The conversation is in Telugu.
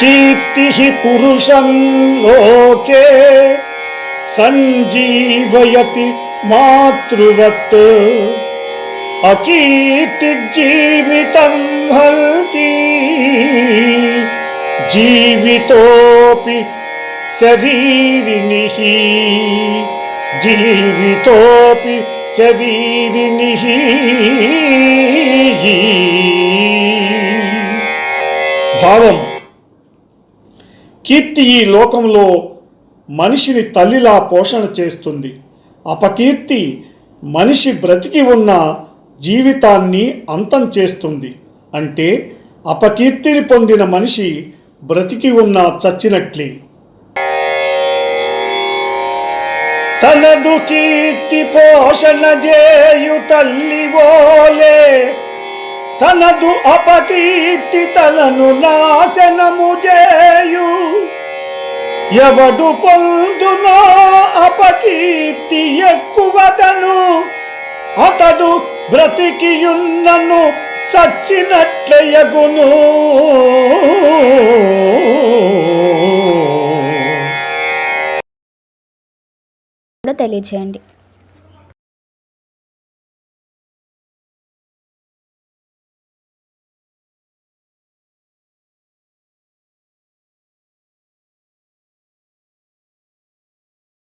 कीर्तिः पुरुषं लोके सञ्जीवयति मातृवत्। अकीर्तिजीवितं हन्ति जीवितोऽपि शरीरिणिः। जीवितोऽपि शरीरिणिः। भावम्। కీర్తి ఈ లోకంలో మనిషిని తల్లిలా పోషణ చేస్తుంది. అపకీర్తి మనిషి బ్రతికి ఉన్న జీవితాన్ని అంతం చేస్తుంది. అంటే అపకీర్తిని పొందిన మనిషి బ్రతికి ఉన్న చచ్చినట్లే. తనదు కీర్తి పోషణ చేయు తల్లి ఓలే. తనదు అపకీర్తి తనను నాశనము చే ఎవడు పొందునో అపకీర్తి ఎక్కువదను. అతడు బ్రతికియున్నను చచ్చినట్లయగును కూడా తెలియచేయండి.